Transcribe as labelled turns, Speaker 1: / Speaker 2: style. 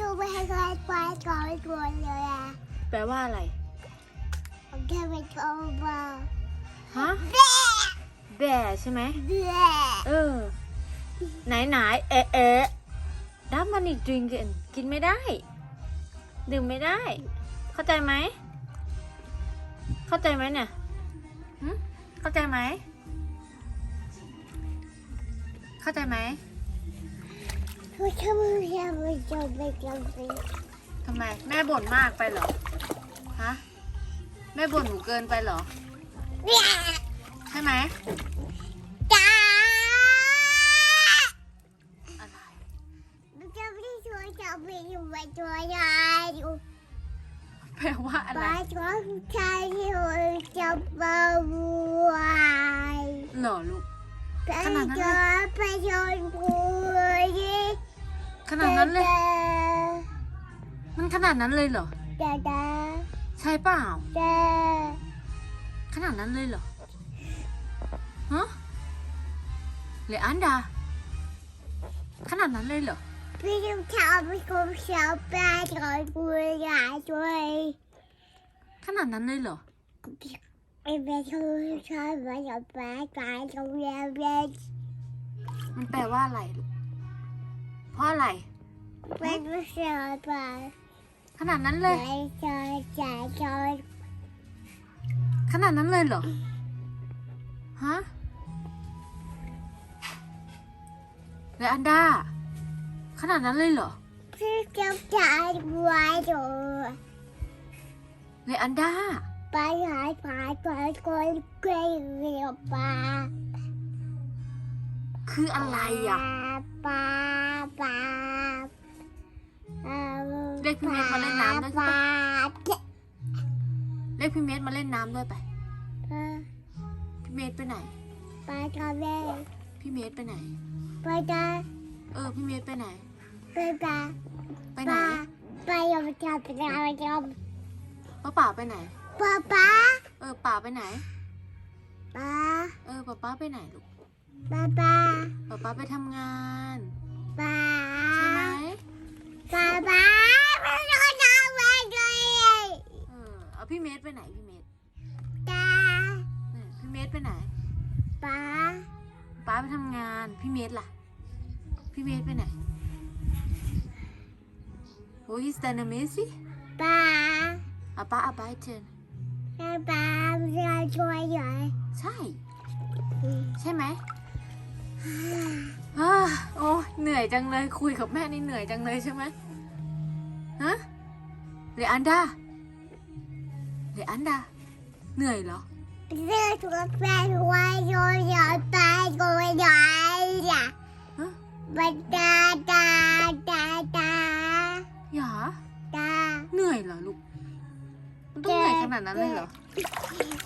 Speaker 1: ชูไปให้ใครไปก่อนก่อนเลยอะ
Speaker 2: แปลว่าอะไร
Speaker 1: ผมแค่ไปโทรมา
Speaker 2: ฮะ
Speaker 1: เบ๊ะ
Speaker 2: แบใช่ไหม
Speaker 1: เบ๊ะ
Speaker 2: เออ ไหนไหนเอะเอะดับมันอีกดื่มกินกินไม่ได้ ดื่มไม่ได้ เข้าใจไหม เข้าใจไหมเนี่ยหึเข้าใจไหม เข้าใจไหม
Speaker 1: ทรไปก่อนไป
Speaker 2: ทำไม แม่บ่นมากไปเหรอ ฮะ แม่บ่นหนูเกินไปเหรอ
Speaker 1: เบ๊ะ
Speaker 2: ใช่ไหม
Speaker 1: จ้า
Speaker 2: อะไร
Speaker 1: ผมจะไม่ช่วยจะไปอยู่ไปช่วยยาย
Speaker 2: แปลว่าอะไร
Speaker 1: ไปช่วยผู้ชายที่จะมาบวช
Speaker 2: เหรอลูก
Speaker 1: ไป
Speaker 2: ขนาดนั้นเลย
Speaker 1: ช่วยไปช่วยผู้หญิง
Speaker 2: ขนาดนั้นเลย มันขนาดนั้นเลยเหรอ
Speaker 1: จ้าจ้า
Speaker 2: ใช่เปล่า
Speaker 1: จ้า
Speaker 2: ขนาดนั้นเลยเหรอ ฮะเลอันดา ขนาดนั้นเลยเหรอ
Speaker 1: พี่ลูกชายไปคุมเสาไปช่วยผู้ใหญ่ช่วย
Speaker 2: ขนาดนั้นเลยเหรอ
Speaker 1: ไปไปช่วยช่วยไปช่วยไปการโรงเรียนเรียน
Speaker 2: มันแปลว่าอะไรลูกเพ ราะอะไร
Speaker 1: ไปผู้ชายไป
Speaker 2: ขนาดนั้นเลย
Speaker 1: ไปช่วยช่วยช่วย
Speaker 2: ขนาดนั้นเลยเหรอฮะเลอันดาขนาดนั้นเลยเหรอ
Speaker 1: พี่ลูกชายบวชอยู่
Speaker 2: เลอันดา
Speaker 1: ไปหาปลาตัวคนเกลียวเรียวปลา
Speaker 2: คืออะไรอะ
Speaker 1: ปลาปลา
Speaker 2: เรียกพี่เมฆมาเล่นน้ำด้วย
Speaker 1: ป
Speaker 2: สิ
Speaker 1: ลา
Speaker 2: เรียกพี่เมธมาเล่นน้ำด้วยไป
Speaker 1: ปลา
Speaker 2: พี่เมธไปไหน
Speaker 1: ปลาทะเล
Speaker 2: พี่เมธไปไหน
Speaker 1: ปลาตา
Speaker 2: เออพี่เมธไปไหน
Speaker 1: ปลาปลา
Speaker 2: ไป
Speaker 1: ป
Speaker 2: ไหน
Speaker 1: ลาปลาอย่าไปจับปลาไปจับ
Speaker 2: ป้าป่าไปไหน
Speaker 1: ปลาปลา
Speaker 2: เออป่าไปไหน
Speaker 1: ปลา
Speaker 2: เออป้าป้าไปไหนลูก
Speaker 1: ปลาปลา
Speaker 2: ป้าป้าไปทำงาน
Speaker 1: ปลา
Speaker 2: ใช่ไหม
Speaker 1: ปลาปลาไม่รู้ทำอะไรเลย
Speaker 2: เออเอาพี่เมธไปไหนพี่เมธ
Speaker 1: ตา
Speaker 2: เออพี่เมธไปไหน
Speaker 1: ปลา
Speaker 2: ป้าไปทำงานพี่เมธล่ะ พี่เมธไปไหนโอ้ยสแตนเมซี่
Speaker 1: ปลา
Speaker 2: อาป้าอาป้าเชิญ
Speaker 1: ปลาปลาจะช่วยหน่อย
Speaker 2: ใช่ ใช่ไหม อ่าโอ้เหนื่อยจังเลยคุยกับแม่นี่เหนื่อยจังเลยใช่ไหมฮะเรอันดาเรอันดาเหนื่อยเหรอ
Speaker 1: เลือกตัวแฟนไว้โยนยอดไปโยยอดอย่า
Speaker 2: ฮะ
Speaker 1: บันตาตาตาตา
Speaker 2: หยา
Speaker 1: ตา
Speaker 2: เหนื่อยเหรอลูกมันต้องเหนื่อยขนาดนั้นเลยเหรอ